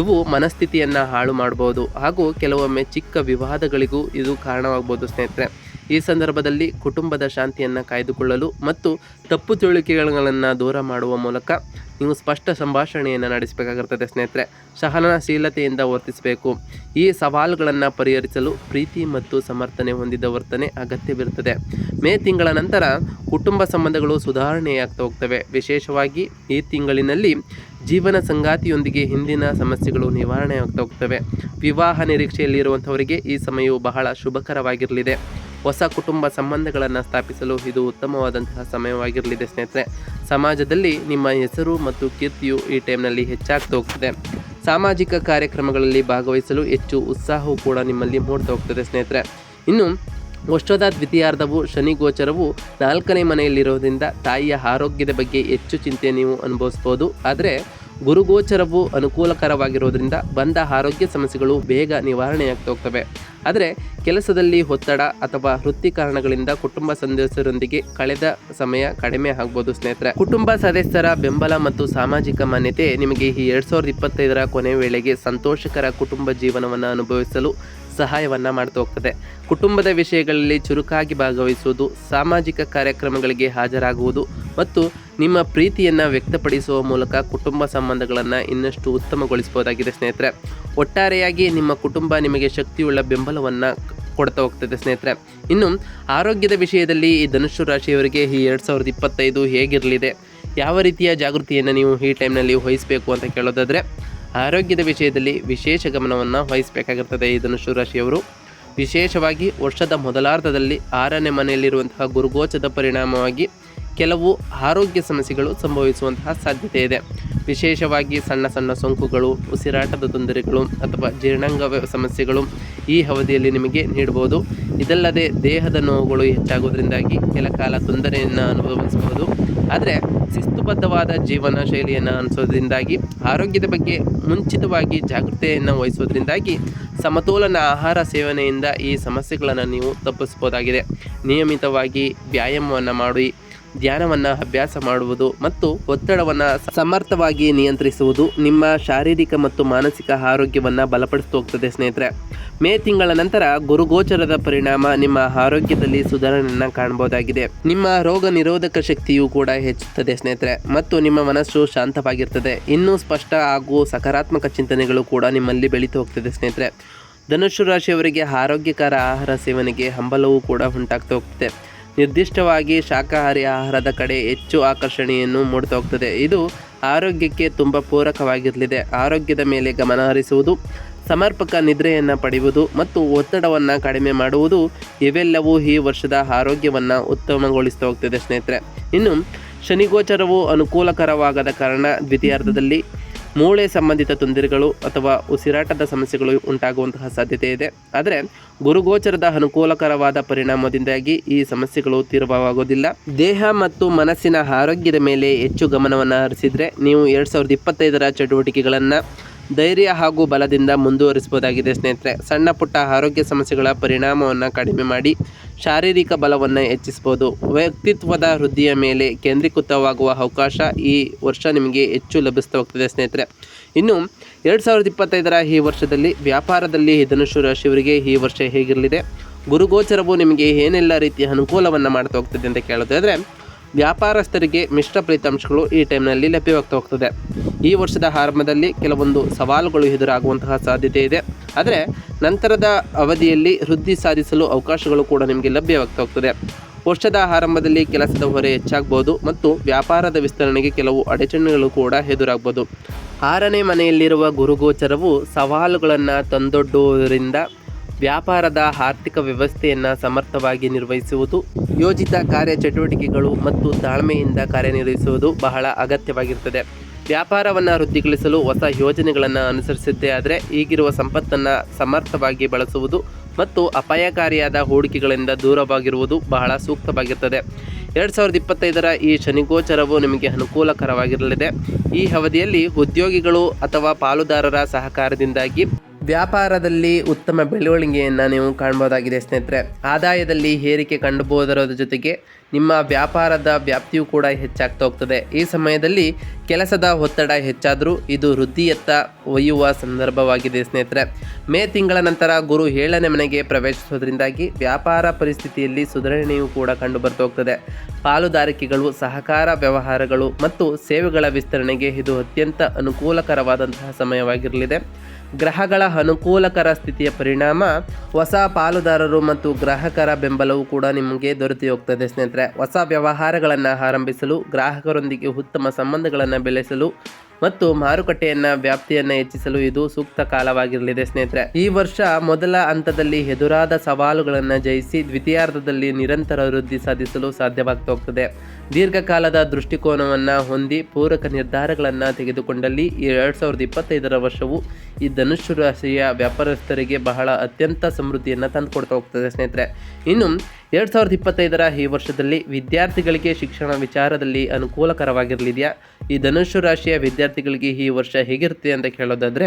ಇವು ಮನಸ್ಥಿತಿಯನ್ನು ಹಾಳು ಮಾಡ್ಬೋದು ಹಾಗೂ ಕೆಲವೊಮ್ಮೆ ಚಿಕ್ಕ ವಿವಾದಗಳಿಗೂ ಇದು ಕಾರಣವಾಗ್ಬೋದು ಸ್ನೇಹಿತರೆ. ಈ ಸಂದರ್ಭದಲ್ಲಿ ಕುಟುಂಬದ ಶಾಂತಿಯನ್ನು ಕಾಯ್ದುಕೊಳ್ಳಲು ಮತ್ತು ತಪ್ಪು ತಿಳುವಳಿಕೆಗಳನ್ನು ದೂರ ಮಾಡುವ ಮೂಲಕ ನೀವು ಸ್ಪಷ್ಟ ಸಂಭಾಷಣೆಯನ್ನು ನಡೆಸಬೇಕಾಗಿರ್ತದೆ ಸ್ನೇಹಿತರೆ. ಸಹನಶೀಲತೆಯಿಂದ ವರ್ತಿಸಬೇಕು. ಈ ಸವಾಲುಗಳನ್ನು ಪರಿಹರಿಸಲು ಪ್ರೀತಿ ಮತ್ತು ಸಮರ್ಥನೆ ಹೊಂದಿದ ವರ್ತನೆ ಅಗತ್ಯವಿರುತ್ತದೆ. ಮೇ ತಿಂಗಳ ನಂತರ ಕುಟುಂಬ ಸಂಬಂಧಗಳು ಸುಧಾರಣೆಯಾಗ್ತಾ ಹೋಗ್ತವೆ. ವಿಶೇಷವಾಗಿ ಈ ತಿಂಗಳಿನಲ್ಲಿ ಜೀವನ ಸಂಗಾತಿಯೊಂದಿಗೆ ಹಿಂದಿನ ಸಮಸ್ಯೆಗಳು ನಿವಾರಣೆ ಆಗ್ತಾ ಹೋಗ್ತವೆ. ವಿವಾಹ ನಿರೀಕ್ಷೆಯಲ್ಲಿರುವಂಥವರಿಗೆ ಈ ಸಮಯವು ಬಹಳ ಶುಭಕರವಾಗಿರಲಿದೆ. ಹೊಸ ಕುಟುಂಬ ಸಂಬಂಧಗಳನ್ನು ಸ್ಥಾಪಿಸಲು ಇದು ಉತ್ತಮವಾದಂತಹ ಸಮಯವಾಗಿರಲಿದೆ, ಸ್ನೇಹಿತರೆ. ಸಮಾಜದಲ್ಲಿ ನಿಮ್ಮ ಹೆಸರು ಮತ್ತು ಕೀರ್ತಿಯು ಈ ಟೈಮ್ನಲ್ಲಿ ಹೆಚ್ಚಾಗ್ತಾ ಹೋಗ್ತದೆ. ಸಾಮಾಜಿಕ ಕಾರ್ಯಕ್ರಮಗಳಲ್ಲಿ ಭಾಗವಹಿಸಲು ಹೆಚ್ಚು ಉತ್ಸಾಹವು ಕೂಡ ನಿಮ್ಮಲ್ಲಿ ಮೂಡ್ತಾ ಹೋಗ್ತದೆ ಸ್ನೇಹಿತರೆ. ಇನ್ನು, ವರ್ಷದ ದ್ವಿತೀಯಾರ್ಧವು ಶನಿ ಗೋಚರವು ನಾಲ್ಕನೇ ಮನೆಯಲ್ಲಿರೋದ್ರಿಂದ ತಾಯಿಯ ಆರೋಗ್ಯದ ಬಗ್ಗೆ ಹೆಚ್ಚು ಚಿಂತೆ ನೀವು ಅನುಭವಿಸ್ಬೋದು. ಆದರೆ ಗುರುಗೋಚರವು ಅನುಕೂಲಕರವಾಗಿರೋದ್ರಿಂದ ಬಂದ ಆರೋಗ್ಯ ಸಮಸ್ಯೆಗಳು ಬೇಗ ನಿವಾರಣೆಯಾಗ್ತಾ ಹೋಗ್ತವೆ. ಆದರೆ ಕೆಲಸದಲ್ಲಿ ಒತ್ತಡ ಅಥವಾ ವೃತ್ತಿ ಕಾರಣಗಳಿಂದ ಕುಟುಂಬ ಸದಸ್ಯರೊಂದಿಗೆ ಕಳೆದ ಸಮಯ ಕಡಿಮೆ ಆಗ್ಬೋದು ಸ್ನೇಹಿತರೆ. ಕುಟುಂಬ ಸದಸ್ಯರ ಬೆಂಬಲ ಮತ್ತು ಸಾಮಾಜಿಕ ಮಾನ್ಯತೆ ನಿಮಗೆ ಈ ಎರಡ್ ಸಾವಿರದ ಇಪ್ಪತ್ತೈದರ ಕೊನೆ ವೇಳೆಗೆ ಸಂತೋಷಕರ ಕುಟುಂಬ ಜೀವನವನ್ನು ಅನುಭವಿಸಲು ಸಹಾಯವನ್ನ ಮಾಡ್ತಾ ಹೋಗ್ತದೆ. ಕುಟುಂಬದ ವಿಷಯಗಳಲ್ಲಿ ಚುರುಕಾಗಿ ಭಾಗವಹಿಸುವುದು, ಸಾಮಾಜಿಕ ಕಾರ್ಯಕ್ರಮಗಳಿಗೆ ಹಾಜರಾಗುವುದು ಮತ್ತು ನಿಮ್ಮ ಪ್ರೀತಿಯನ್ನು ವ್ಯಕ್ತಪಡಿಸುವ ಮೂಲಕ ಕುಟುಂಬ ಸಂಬಂಧಗಳನ್ನು ಇನ್ನಷ್ಟು ಉತ್ತಮಗೊಳಿಸ್ಬೋದಾಗಿದೆ ಸ್ನೇಹಿತರೆ. ಒಟ್ಟಾರೆಯಾಗಿ ನಿಮ್ಮ ಕುಟುಂಬ ನಿಮಗೆ ಶಕ್ತಿಯುಳ್ಳ ಬೆಂಬಲವನ್ನು ಕೊಡ್ತಾ ಹೋಗ್ತದೆ ಸ್ನೇಹಿತರೆ. ಇನ್ನು ಆರೋಗ್ಯದ ವಿಷಯದಲ್ಲಿ ಈ ಧನುಷ್ಯ ರಾಶಿಯವರಿಗೆ ಈ ಎರಡು ಸಾವಿರದ ಇಪ್ಪತ್ತೈದು ಹೇಗಿರಲಿದೆ? ಯಾವ ರೀತಿಯ ಜಾಗೃತಿಯನ್ನು ನೀವು ಈ ಟೈಮ್ನಲ್ಲಿ ವಹಿಸಬೇಕು ಅಂತ ಕೇಳೋದಾದರೆ ಆರೋಗ್ಯದ ವಿಷಯದಲ್ಲಿ ವಿಶೇಷ ಗಮನವನ್ನು ವಹಿಸಬೇಕಾಗಿರ್ತದೆ ಇದನ್ನು ಶಿವರಾಶಿಯವರು ರಾಶಿಯವರು ವಿಶೇಷವಾಗಿ ವರ್ಷದ ಮೊದಲಾರ್ಧದಲ್ಲಿ ಆರನೇ ಮನೆಯಲ್ಲಿರುವಂತಹ ಗುರುಗೋಚದ ಪರಿಣಾಮವಾಗಿ ಕೆಲವು ಆರೋಗ್ಯ ಸಮಸ್ಯೆಗಳು ಸಂಭವಿಸುವಂತಹ ಸಾಧ್ಯತೆ ಇದೆ. ವಿಶೇಷವಾಗಿ ಸಣ್ಣ ಸಣ್ಣ ಸೋಂಕುಗಳು, ಉಸಿರಾಟದ ತೊಂದರೆಗಳು ಅಥವಾ ಜೀರ್ಣಾಂಗ ಸಮಸ್ಯೆಗಳು ಈ ಅವಧಿಯಲ್ಲಿ ನಿಮಗೆ ನೀಡಬಹುದು. ಇದಲ್ಲದೆ ದೇಹದ ನೋವುಗಳು ಹೆಚ್ಚಾಗೋದ್ರಿಂದಾಗಿ ಕೆಲ ಕಾಲ ತೊಂದರೆಯನ್ನು ಅನುಭವಿಸಬಹುದು. ಆದರೆ ಶಿಸ್ತುಬದ್ಧವಾದ ಜೀವನ ಶೈಲಿಯನ್ನು ಅನಿಸೋದ್ರಿಂದಾಗಿ ಆರೋಗ್ಯದ ಬಗ್ಗೆ ಮುಂಚಿತವಾಗಿ ಜಾಗೃತೆಯನ್ನು ವಹಿಸೋದ್ರಿಂದಾಗಿ ಸಮತೋಲನ ಆಹಾರ ಸೇವನೆಯಿಂದ ಈ ಸಮಸ್ಯೆಗಳನ್ನು ನೀವು ತಪ್ಪಿಸ್ಬೋದಾಗಿದೆ ನಿಯಮಿತವಾಗಿ ವ್ಯಾಯಾಮವನ್ನು ಮಾಡಿ ಧ್ಯಾನವನ್ನು, ಅಭ್ಯಾಸ ಮಾಡುವುದು ಮತ್ತು ಒತ್ತಡವನ್ನು ಸಮರ್ಥವಾಗಿ ನಿಯಂತ್ರಿಸುವುದು ನಿಮ್ಮ ಶಾರೀರಿಕ ಮತ್ತು ಮಾನಸಿಕ ಆರೋಗ್ಯವನ್ನು ಬಲಪಡಿಸ್ತೋಗ್ತದೆ ಸ್ನೇಹಿತರೆ. ಮೇ ತಿಂಗಳ ನಂತರ ಗುರುಗೋಚರದ ಪರಿಣಾಮ ನಿಮ್ಮ ಆರೋಗ್ಯದಲ್ಲಿ ಸುಧಾರಣೆಯನ್ನು ಕಾಣಬಹುದಾಗಿದೆ ನಿಮ್ಮ ರೋಗ ನಿರೋಧಕ ಶಕ್ತಿಯು ಕೂಡ ಹೆಚ್ಚುತ್ತದೆ ಸ್ನೇಹಿತರೆ ಮತ್ತು ನಿಮ್ಮ ಮನಸ್ಸು ಶಾಂತವಾಗಿರ್ತದೆ. ಇನ್ನೂ ಸ್ಪಷ್ಟ ಹಾಗೂ ಸಕಾರಾತ್ಮಕ ಚಿಂತನೆಗಳು ಕೂಡ ನಿಮ್ಮಲ್ಲಿ ಬೆಳೀತಾ ಹೋಗ್ತದೆ ಸ್ನೇಹಿತರೆ. ಧನುಷ್ಯ ರಾಶಿಯವರಿಗೆ ಆರೋಗ್ಯಕರ ಆಹಾರ ಸೇವನೆಗೆ ಹಂಬಲವೂ ಕೂಡ ಉಂಟಾಗ್ತಾ ಹೋಗ್ತದೆ. ನಿರ್ದಿಷ್ಟವಾಗಿ ಶಾಖಾಹಾರಿ ಆಹಾರದ ಕಡೆ ಹೆಚ್ಚು ಆಕರ್ಷಣೆಯನ್ನು ಮೂಡ್ತಾ ಹೋಗ್ತದೆ. ಇದು ಆರೋಗ್ಯಕ್ಕೆ ತುಂಬ ಪೂರಕವಾಗಿರಲಿದೆ. ಆರೋಗ್ಯದ ಮೇಲೆ ಗಮನ ಹರಿಸುವುದು, ಸಮರ್ಪಕ ನಿದ್ರೆಯನ್ನು ಪಡೆಯುವುದು ಮತ್ತು ಒತ್ತಡವನ್ನು ಕಡಿಮೆ ಮಾಡುವುದು ಇವೆಲ್ಲವೂ ಈ ವರ್ಷದ ಆರೋಗ್ಯವನ್ನು ಉತ್ತಮಗೊಳಿಸ್ತಾ ಹೋಗ್ತದೆ ಸ್ನೇಹಿತರೆ. ಇನ್ನು ಶನಿಗೋಚರವು ಅನುಕೂಲಕರವಾಗದ ಕಾರಣ ದ್ವಿತೀಯಾರ್ಧದಲ್ಲಿ ಮೂಳೆ ಸಂಬಂಧಿತ ತೊಂದರೆಗಳು ಅಥವಾ ಉಸಿರಾಟದ ಸಮಸ್ಯೆಗಳು ಉಂಟಾಗುವಂತಹ ಸಾಧ್ಯತೆ ಇದೆ. ಆದರೆ ಗುರುಗೋಚರದ ಅನುಕೂಲಕರವಾದ ಪರಿಣಾಮದಿಂದಾಗಿ ಈ ಸಮಸ್ಯೆಗಳು ತೀವ್ರವಾಗೋದಿಲ್ಲ. ದೇಹ ಮತ್ತು ಮನಸ್ಸಿನ ಆರೋಗ್ಯದ ಮೇಲೆ ಹೆಚ್ಚು ಗಮನವನ್ನು ಹರಿಸಿದರೆ ನೀವು ಎರಡು ಸಾವಿರದ ಇಪ್ಪತ್ತೈದರ ಚಟುವಟಿಕೆಗಳನ್ನು ಧೈರ್ಯ ಹಾಗೂ ಬಲದಿಂದ ಮುಂದುವರಿಸಬಹುದಾಗಿದೆ ಸ್ನೇಹಿತರೆ. ಸಣ್ಣ ಪುಟ್ಟ ಆರೋಗ್ಯ ಸಮಸ್ಯೆಗಳ ಪರಿಣಾಮವನ್ನು ಕಡಿಮೆ ಮಾಡಿ ಶಾರೀರಿಕ ಬಲವನ್ನು ಹೆಚ್ಚಿಸಬಹುದು. ವ್ಯಕ್ತಿತ್ವದ ವೃದ್ಧಿಯ ಮೇಲೆ ಕೇಂದ್ರೀಕೃತವಾಗುವ ಅವಕಾಶ ಈ ವರ್ಷ ನಿಮಗೆ ಹೆಚ್ಚು ಲಭಿಸ್ತಾ ಹೋಗ್ತದೆ ಸ್ನೇಹಿತರೆ. ಇನ್ನು ಎರಡು ಸಾವಿರದ ಇಪ್ಪತ್ತೈದರ ಈ ವರ್ಷದಲ್ಲಿ ವ್ಯಾಪಾರದಲ್ಲಿ ಧನುಷು ರಾಶಿಯವರಿಗೆ ಈ ವರ್ಷ ಹೇಗಿರಲಿದೆ? ಗುರುಗೋಚರವು ನಿಮಗೆ ಏನೆಲ್ಲ ರೀತಿಯ ಅನುಕೂಲವನ್ನು ಮಾಡ್ತಾ ಹೋಗ್ತದೆ ಅಂತ ಕೇಳೋದಾದರೆ ವ್ಯಾಪಾರಸ್ಥರಿಗೆ ಮಿಶ್ರ ಫಲಿತಾಂಶಗಳು ಈ ಟೈಮ್ನಲ್ಲಿ ಲಭ್ಯವಾಗ್ತಾ ಹೋಗ್ತದೆ ಈ ವರ್ಷದ ಆರಂಭದಲ್ಲಿ ಕೆಲವೊಂದು ಸವಾಲುಗಳು ಎದುರಾಗುವಂತಹ ಸಾಧ್ಯತೆ ಇದೆ. ಆದರೆ ನಂತರದ ಅವಧಿಯಲ್ಲಿ ವೃದ್ಧಿ ಸಾಧಿಸಲು ಅವಕಾಶಗಳು ಕೂಡ ನಿಮಗೆ ಲಭ್ಯವಾಗ್ತಾ ಹೋಗ್ತದೆ ವರ್ಷದ ಆರಂಭದಲ್ಲಿ ಕೆಲಸದ ಹೊರೆ ಹೆಚ್ಚಾಗ್ಬೋದು ಮತ್ತು ವ್ಯಾಪಾರದ ವಿಸ್ತರಣೆಗೆ ಕೆಲವು ಅಡಚಣೆಗಳು ಕೂಡ ಎದುರಾಗ್ಬೋದು. ಆರನೇ ಮನೆಯಲ್ಲಿರುವ ಗುರುಗೋಚರವು ಸವಾಲುಗಳನ್ನು ತಂದೊಡ್ಡುವುದರಿಂದ ವ್ಯಾಪಾರದ ಆರ್ಥಿಕ ವ್ಯವಸ್ಥೆಯನ್ನು ಸಮರ್ಥವಾಗಿ ನಿರ್ವಹಿಸುವುದು, ಯೋಜಿತ ಕಾರ್ಯಚಟುವಟಿಕೆಗಳು ಮತ್ತು ತಾಳ್ಮೆಯಿಂದ ಕಾರ್ಯನಿರ್ವಹಿಸುವುದು ಬಹಳ ಅಗತ್ಯವಾಗಿರುತ್ತದೆ ವ್ಯಾಪಾರವನ್ನು ವೃದ್ಧಿಗೊಳಿಸಲು ಹೊಸ ಯೋಜನೆಗಳನ್ನು ಅನುಸರಿಸಿದ್ದೇ ಆದರೆ ಈಗಿರುವ ಸಂಪತ್ತನ್ನು ಸಮರ್ಥವಾಗಿ ಬಳಸುವುದು ಮತ್ತು ಅಪಾಯಕಾರಿಯಾದ ಹೂಡಿಕೆಗಳಿಂದ ದೂರವಾಗಿರುವುದು ಬಹಳ ಸೂಕ್ತವಾಗಿರುತ್ತದೆ ಎರಡು ಸಾವಿರದ ಇಪ್ಪತ್ತೈದರ ಈ ಶನಿಗೋಚರವು ನಿಮಗೆ ಅನುಕೂಲಕರವಾಗಿರಲಿದೆ. ಈ ಅವಧಿಯಲ್ಲಿ ಉದ್ಯೋಗಿಗಳು ಅಥವಾ ಪಾಲುದಾರರ ಸಹಕಾರದಿಂದಾಗಿ ವ್ಯಾಪಾರದಲ್ಲಿ ಉತ್ತಮ ಬೆಳವಣಿಗೆಯನ್ನು ನೀವು ಕಾಣ್ಬೋದಾಗಿದೆ ಸ್ನೇಹಿತರೆ. ಆದಾಯದಲ್ಲಿ ಏರಿಕೆ ಕಂಡುಬೋದರ ಜೊತೆಗೆ ನಿಮ್ಮ ವ್ಯಾಪಾರದ ವ್ಯಾಪ್ತಿಯು ಕೂಡ ಹೆಚ್ಚಾಗ್ತಾ ಹೋಗ್ತದೆ. ಈ ಸಮಯದಲ್ಲಿ ಕೆಲಸದ ಒತ್ತಡ ಹೆಚ್ಚಾದರೂ ಇದು ವೃದ್ಧಿಯತ್ತ ಒಯ್ಯುವ ಸಂದರ್ಭವಾಗಿದೆ ಸ್ನೇಹಿತರೆ. ಮೇ ತಿಂಗಳ ನಂತರ ಗುರು ಏಳನೇ ಮನೆಗೆ ಪ್ರವೇಶಿಸೋದ್ರಿಂದಾಗಿ ವ್ಯಾಪಾರ ಪರಿಸ್ಥಿತಿಯಲ್ಲಿ ಸುಧಾರಣೆಯೂ ಕೂಡ ಕಂಡು ಹೋಗ್ತದೆ. ಪಾಲುದಾರಿಕೆಗಳು, ಸಹಕಾರ ವ್ಯವಹಾರಗಳು ಮತ್ತು ಸೇವೆಗಳ ವಿಸ್ತರಣೆಗೆ ಇದು ಅತ್ಯಂತ ಅನುಕೂಲಕರವಾದಂತಹ ಸಮಯವಾಗಿರಲಿದೆ. ಗ್ರಹಗಳ ಅನುಕೂಲಕರ ಸ್ಥಿತಿಯ ಪರಿಣಾಮ ಹೊಸ ಪಾಲುದಾರರು ಮತ್ತು ಗ್ರಾಹಕರ ಬೆಂಬಲವು ಕೂಡ ನಿಮಗೆ ದೊರೆತು ಹೋಗ್ತದೆ ಸ್ನೇಹಿತರೆ. ಹೊಸ ವ್ಯವಹಾರಗಳನ್ನು ಆರಂಭಿಸಲು ಗ್ರಾಹಕರೊಂದಿಗೆ ಉತ್ತಮ ಸಂಬಂಧಗಳನ್ನು ಬೆಳೆಸಲು ಮತ್ತು ಮಾರುಕಟ್ಟೆಯನ್ನ ವ್ಯಾಪ್ತಿಯನ್ನ ಹೆಚ್ಚಿಸಲು ಇದು ಸೂಕ್ತ ಕಾಲವಾಗಿರಲಿದೆ ಸ್ನೇಹಿತರೆ. ಈ ವರ್ಷ ಮೊದಲ ಹಂತದಲ್ಲಿ ಎದುರಾದ ಸವಾಲುಗಳನ್ನು ಜಯಿಸಿ ದ್ವಿತೀಯಾರ್ಧದಲ್ಲಿ ನಿರಂತರ ವೃದ್ಧಿ ಸಾಧಿಸಲು ಸಾಧ್ಯವಾಗ್ತಾ ಹೋಗ್ತದೆ. ದೀರ್ಘಕಾಲದ ದೃಷ್ಟಿಕೋನವನ್ನ ಹೊಂದಿ ಪೂರಕ ನಿರ್ಧಾರಗಳನ್ನು ತೆಗೆದುಕೊಂಡಲ್ಲಿ ಈ ಎರಡ್ ಸಾವಿರದ ಇಪ್ಪತ್ತೈದರ ವರ್ಷವು ಈ ಧನುಷ್ಯ ರಾಶಿಯ ವ್ಯಾಪಾರಸ್ಥರಿಗೆ ಬಹಳ ಅತ್ಯಂತ ಸಮೃದ್ಧಿಯನ್ನು ತಂದುಕೊಡ್ತಾ ಹೋಗ್ತದೆ ಸ್ನೇಹಿತರೆ. ಇನ್ನು ಎರಡು ಸಾವಿರದ ಇಪ್ಪತ್ತೈದರ ಈ ವರ್ಷದಲ್ಲಿ ವಿದ್ಯಾರ್ಥಿಗಳಿಗೆ ಶಿಕ್ಷಣ ವಿಚಾರದಲ್ಲಿ ಅನುಕೂಲಕರವಾಗಿರಲಿದೆಯಾ? ಈ ಧನುಷು ರಾಶಿಯ ವಿದ್ಯಾರ್ಥಿಗಳಿಗೆ ಈ ವರ್ಷ ಹೇಗಿರುತ್ತೆ ಅಂತ ಕೇಳೋದಾದರೆ,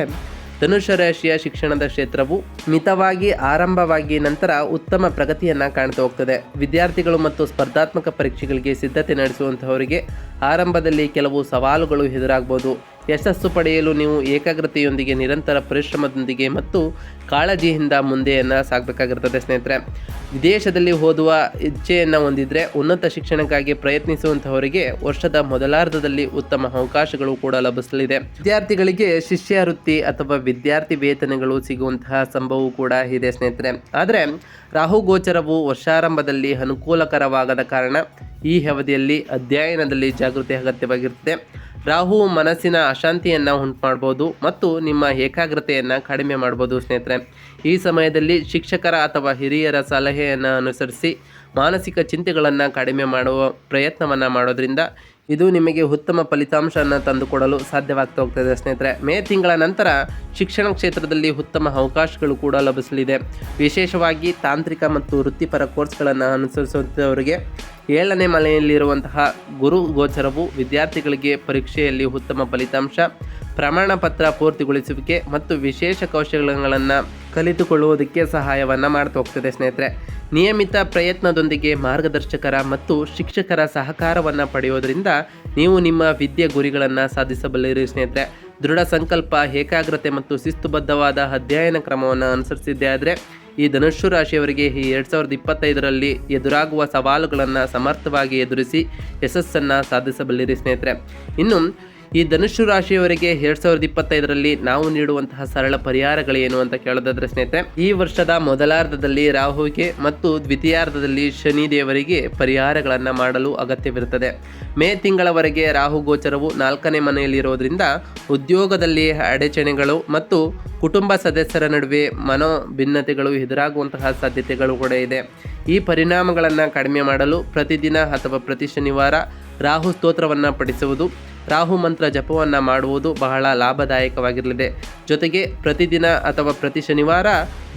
ಧನುಷ ರಾಶಿಯ ಶಿಕ್ಷಣದ ಕ್ಷೇತ್ರವು ಮಿತವಾಗಿ ಆರಂಭವಾಗಿ ನಂತರ ಉತ್ತಮ ಪ್ರಗತಿಯನ್ನು ಕಾಣ್ತಾ ಹೋಗ್ತದೆ. ವಿದ್ಯಾರ್ಥಿಗಳು ಮತ್ತು ಸ್ಪರ್ಧಾತ್ಮಕ ಪರೀಕ್ಷೆಗಳಿಗೆ ಸಿದ್ಧತೆ ನಡೆಸುವಂತಹವರಿಗೆ ಆರಂಭದಲ್ಲಿ ಕೆಲವು ಸವಾಲುಗಳು ಎದುರಾಗ್ಬೋದು. ಯಶಸ್ಸು ಪಡೆಯಲು ನೀವು ಏಕಾಗ್ರತೆಯೊಂದಿಗೆ ನಿರಂತರ ಪರಿಶ್ರಮದೊಂದಿಗೆ ಮತ್ತು ಕಾಳಜಿಯಿಂದ ಮುಂದೆಯನ್ನು ಸಾಗಬೇಕಾಗಿರ್ತದೆ ಸ್ನೇಹಿತರೆ. ವಿದೇಶದಲ್ಲಿ ಓದುವ ಇಚ್ಛೆಯನ್ನು ಹೊಂದಿದ್ರೆ ಉನ್ನತ ಶಿಕ್ಷಣಕ್ಕಾಗಿ ಪ್ರಯತ್ನಿಸುವಂತಹವರಿಗೆ ವರ್ಷದ ಮೊದಲಾರ್ಧದಲ್ಲಿ ಉತ್ತಮ ಅವಕಾಶಗಳು ಕೂಡ ಲಭಿಸಲಿದೆ. ವಿದ್ಯಾರ್ಥಿಗಳಿಗೆ ಶಿಷ್ಯವೃತ್ತಿ ಅಥವಾ ವಿದ್ಯಾರ್ಥಿ ವೇತನಗಳು ಸಿಗುವಂತಹ ಸಂಭವವು ಕೂಡ ಇದೆ, ಸ್ನೇಹಿತರೆ. ಆದರೆ, ರಾಹು ಗೋಚರವು ವರ್ಷಾರಂಭದಲ್ಲಿ ಅನುಕೂಲಕರವಾಗದ ಕಾರಣ ಈ ಅವಧಿಯಲ್ಲಿ ಅಧ್ಯಯನದಲ್ಲಿ ಜಾಗೃತಿ ಅಗತ್ಯವಾಗಿರುತ್ತದೆ ರಾಹು ಮನಸ್ಸಿನ ಅಶಾಂತಿಯನ್ನು ಉಂಟು ಮಾಡ್ಬೋದು ಮತ್ತು ನಿಮ್ಮ ಏಕಾಗ್ರತೆಯನ್ನು ಕಡಿಮೆ ಮಾಡ್ಬೋದು, ಸ್ನೇಹಿತರೆ. ಈ ಸಮಯದಲ್ಲಿ ಶಿಕ್ಷಕರ ಅಥವಾ ಹಿರಿಯರ ಸಲಹೆಯನ್ನು ಅನುಸರಿಸಿ ಮಾನಸಿಕ ಚಿಂತೆಗಳನ್ನು ಕಡಿಮೆ ಮಾಡುವ ಪ್ರಯತ್ನವನ್ನು ಮಾಡೋದ್ರಿಂದ ಇದು ನಿಮಗೆ ಉತ್ತಮ ಫಲಿತಾಂಶವನ್ನು ತಂದುಕೊಡಲು ಸಾಧ್ಯವಾಗ್ತಾ ಹೋಗ್ತದೆ ಸ್ನೇಹಿತರೆ. ಮೇ ತಿಂಗಳ ನಂತರ ಶಿಕ್ಷಣ ಕ್ಷೇತ್ರದಲ್ಲಿ ಉತ್ತಮ ಅವಕಾಶಗಳು ಕೂಡ ಲಭಿಸಲಿದೆ. ವಿಶೇಷವಾಗಿ ತಾಂತ್ರಿಕ ಮತ್ತು ವೃತ್ತಿಪರ ಕೋರ್ಸ್ಗಳನ್ನು ಅನುಸರಿಸುವಂಥವರಿಗೆ ಏಳನೇ ಮನೆಯಲ್ಲಿರುವಂತಹ ಗುರು ಗೋಚರವು ವಿದ್ಯಾರ್ಥಿಗಳಿಗೆ ಪರೀಕ್ಷೆಯಲ್ಲಿ ಉತ್ತಮ ಫಲಿತಾಂಶ ಪ್ರಮಾಣ ಪತ್ರ ಪೂರ್ತಿಗೊಳಿಸುವಿಕೆ ಮತ್ತು ವಿಶೇಷ ಕೌಶಲ್ಯಗಳನ್ನು ಕಲಿತುಕೊಳ್ಳುವುದಕ್ಕೆ ಸಹಾಯವನ್ನು ಮಾಡ್ತಾ ಹೋಗ್ತದೆ ಸ್ನೇಹಿತರೆ. ನಿಯಮಿತ ಪ್ರಯತ್ನದೊಂದಿಗೆ ಮಾರ್ಗದರ್ಶಕರ ಮತ್ತು ಶಿಕ್ಷಕರ ಸಹಕಾರವನ್ನು ಪಡೆಯೋದರಿಂದ ನೀವು ನಿಮ್ಮ ವಿದ್ಯೆ ಗುರಿಗಳನ್ನು ಸಾಧಿಸಬಲ್ಲಿರಿ ಸ್ನೇಹಿತರೆ. ದೃಢ ಸಂಕಲ್ಪ, ಏಕಾಗ್ರತೆ ಮತ್ತು ಶಿಸ್ತುಬದ್ಧವಾದ ಅಧ್ಯಯನ ಕ್ರಮವನ್ನು ಅನುಸರಿಸಿದ್ದೇ ಆದರೆ ಈ ಧನುಷ್ಯ ರಾಶಿಯವರಿಗೆ ಈ ಎರಡು ಸಾವಿರದ ಇಪ್ಪತ್ತೈದರಲ್ಲಿ ಎದುರಾಗುವ ಸವಾಲುಗಳನ್ನು ಸಮರ್ಥವಾಗಿ ಎದುರಿಸಿ ಯಶಸ್ಸನ್ನು ಸಾಧಿಸಬಲ್ಲಿರಿ ಸ್ನೇಹಿತರೆ. ಇನ್ನು ಈ ಧನುಷ್ಯ ರಾಶಿಯವರಿಗೆ ಎರಡ್ ಸಾವಿರದ ಇಪ್ಪತ್ತೈದರಲ್ಲಿ ನಾವು ನೀಡುವಂತಹ ಸರಳ ಪರಿಹಾರಗಳೇನು ಅಂತ ಕೇಳೋದಾದ್ರೆ ಸ್ನೇಹಿತರೆ, ಈ ವರ್ಷದ ಮೊದಲಾರ್ಧದಲ್ಲಿ ರಾಹುವಿಗೆ ಮತ್ತು ದ್ವಿತೀಯಾರ್ಧದಲ್ಲಿ ಶನಿ ದೇವರಿಗೆ ಪರಿಹಾರಗಳನ್ನು ಮಾಡಲು ಅಗತ್ಯವಿರುತ್ತದೆ. ಮೇ ತಿಂಗಳವರೆಗೆ ರಾಹು ಗೋಚರವು ನಾಲ್ಕನೇ ಮನೆಯಲ್ಲಿರೋದ್ರಿಂದ ಉದ್ಯೋಗದಲ್ಲಿ ಅಡಚಣೆಗಳು ಮತ್ತು ಕುಟುಂಬ ಸದಸ್ಯರ ನಡುವೆ ಮನೋಭಿನ್ನತೆಗಳು ಎದುರಾಗುವಂತಹ ಸಾಧ್ಯತೆಗಳು ಕೂಡ ಇದೆ. ಈ ಪರಿಣಾಮಗಳನ್ನು ಕಡಿಮೆ ಮಾಡಲು ಪ್ರತಿದಿನ ಅಥವಾ ಪ್ರತಿ ಶನಿವಾರ ರಾಹು ಸ್ತೋತ್ರವನ್ನು ಪಠಿಸುವುದು ರಾಹು ಮಂತ್ರ ಜಪವನ್ನು ಮಾಡುವುದು ಬಹಳ ಲಾಭದಾಯಕವಾಗಿರಲಿದೆ. ಜೊತೆಗೆ ಪ್ರತಿದಿನ ಅಥವಾ ಪ್ರತಿ ಶನಿವಾರ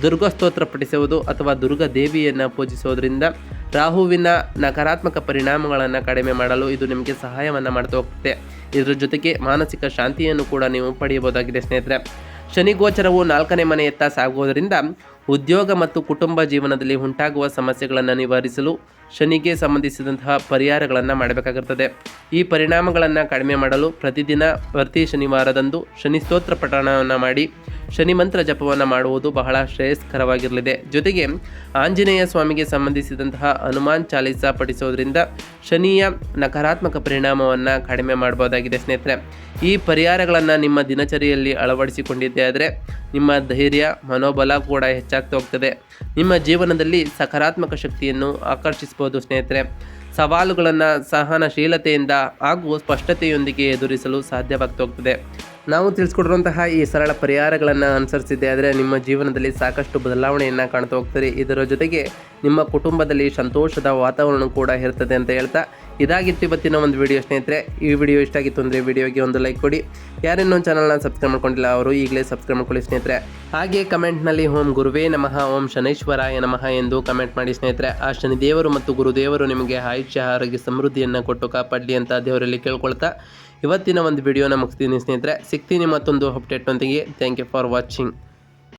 ದುರ್ಗ ಸ್ತೋತ್ರ ಪಠಿಸುವುದು ಅಥವಾ ದುರ್ಗ ದೇವಿಯನ್ನು ಪೂಜಿಸೋದ್ರಿಂದ ರಾಹುವಿನ ನಕಾರಾತ್ಮಕ ಪರಿಣಾಮಗಳನ್ನು ಕಡಿಮೆ ಮಾಡಲು ಇದು ನಿಮಗೆ ಸಹಾಯವನ್ನು ಮಾಡ್ತಾ ಹೋಗ್ತದೆ. ಇದರ ಜೊತೆಗೆ ಮಾನಸಿಕ ಶಾಂತಿಯನ್ನು ಕೂಡ ನೀವು ಪಡೆಯಬಹುದಾಗಿದೆ ಸ್ನೇಹಿತರೆ. ಶನಿ ಗೋಚರವು ನಾಲ್ಕನೇ ಮನೆಯತ್ತ ಸಾಗುವುದರಿಂದ ಉದ್ಯೋಗ ಮತ್ತು ಕುಟುಂಬ ಜೀವನದಲ್ಲಿ ಉಂಟಾಗುವ ಸಮಸ್ಯೆಗಳನ್ನು ನಿವಾರಿಸಲು ಶನಿಗೆ ಸಂಬಂಧಿಸಿದಂತಹ ಪರಿಹಾರಗಳನ್ನು ಮಾಡಬೇಕಾಗಿರ್ತದೆ ಈ ಪರಿಣಾಮಗಳನ್ನು ಕಡಿಮೆ ಮಾಡಲು ಪ್ರತಿದಿನ ಪ್ರತಿ ಶನಿವಾರದಂದು ಶನಿ ಸ್ತೋತ್ರ ಪಠಣವನ್ನು ಮಾಡಿ. ಶನಿ ಮಂತ್ರ ಜಪವನ್ನು ಮಾಡುವುದು ಬಹಳ ಶ್ರೇಯಸ್ಕರವಾಗಿರಲಿದೆ. ಜೊತೆಗೆ ಆಂಜನೇಯ ಸ್ವಾಮಿಗೆ ಸಂಬಂಧಿಸಿದಂತಹ ಹನುಮಾನ್ ಚಾಲೀಸ ಪಠಿಸೋದ್ರಿಂದ ಶನಿಯ ನಕಾರಾತ್ಮಕ ಪರಿಣಾಮವನ್ನು ಕಡಿಮೆ ಮಾಡಬಹುದಾಗಿದೆ ಸ್ನೇಹಿತರೆ. ಈ ಪರಿಹಾರಗಳನ್ನು ನಿಮ್ಮ ದಿನಚರಿಯಲ್ಲಿ ಅಳವಡಿಸಿಕೊಂಡಿದ್ದೇ ಆದರೆ ನಿಮ್ಮ ಧೈರ್ಯ, ಮನೋಬಲ ಕೂಡ ಹೆಚ್ಚಾಗ್ತಾ ಹೋಗ್ತದೆ. ನಿಮ್ಮ ಜೀವನದಲ್ಲಿ ಸಕಾರಾತ್ಮಕ ಶಕ್ತಿಯನ್ನು ಆಕರ್ಷಿಸಬಹುದು ಸ್ನೇಹಿತರೆ. ಸವಾಲುಗಳನ್ನು ಸಹನಶೀಲತೆಯಿಂದ ಹಾಗೂ ಸ್ಪಷ್ಟತೆಯೊಂದಿಗೆ ಎದುರಿಸಲು ಸಾಧ್ಯವಾಗ್ತಾ ಹೋಗ್ತದೆ ನಾವು ತಿಳಿಸ್ಕೊಡಿರುವಂತಹ ಈ ಸರಳ ಪರಿಹಾರಗಳನ್ನು ಅನುಸರಿಸಿದ್ದೆ, ಆದರೆ ನಿಮ್ಮ ಜೀವನದಲ್ಲಿ ಸಾಕಷ್ಟು ಬದಲಾವಣೆಯನ್ನು ಕಾಣ್ತಾ ಹೋಗ್ತೀರಿ ಇದರ ಜೊತೆಗೆ ನಿಮ್ಮ ಕುಟುಂಬದಲ್ಲಿ ಸಂತೋಷದ ವಾತಾವರಣ ಕೂಡ ಇರ್ತದೆ ಅಂತ ಹೇಳ್ತಾ ಇದಾಗಿತ್ತು ಇವತ್ತಿನ ಒಂದು ವಿಡಿಯೋ ಸ್ನೇಹಿತರೆ, ಈ ವಿಡಿಯೋ ಇಷ್ಟ ಆಗಿತ್ತು ಅಂದರೆ ವಿಡಿಯೋಗೆ ಒಂದು ಲೈಕ್ ಕೊಡಿ. ಯಾರೇನೋ ಚಾನಲ್ನ ಸಬ್ಸ್ಕ್ರೈಬ್ ಮಾಡ್ಕೊಂಡಿಲ್ಲ, ಅವರು ಈಗಲೇ ಸಬ್ಸ್ಕ್ರೈಬ್ ಮಾಡ್ಕೊಳ್ಳಿ ಸ್ನೇಹಿತರೆ. ಹಾಗೆ ಕಮೆಂಟ್ನಲ್ಲಿ ಓಂ ಗುರುವೇ ನಮಃ, ಓಂ ಶನೈಶ್ವರಾಯ ನಮಃ ಎಂದು ಕಮೆಂಟ್ ಮಾಡಿ ಸ್ನೇಹಿತರೆ. ಆ ಶನಿದೇವರು ಮತ್ತು ಗುರುದೇವರು ನಿಮಗೆ ಆಯುಷ್ಯ, ಆರೋಗ್ಯ, ಸಮೃದ್ಧಿಯನ್ನು ಕೊಟ್ಟು ಕಾಪಾಡಲಿ ಅಂತ ದೇವರಲ್ಲಿ ಕೇಳ್ಕೊಳ್ತಾ ಇವತ್ತಿನ ಒಂದು ವಿಡಿಯೋನ ಮುಗಿಸ್ತೀನಿ ಸ್ನೇಹಿತರೆ. ಸಿಗ್ತೀನಿ ಮತ್ತೊಂದು ಅಪ್ಡೇಟ್ ಒಂದಿಗೆ ಥ್ಯಾಂಕ್ ಯು ಫಾರ್ ವಾಚಿಂಗ್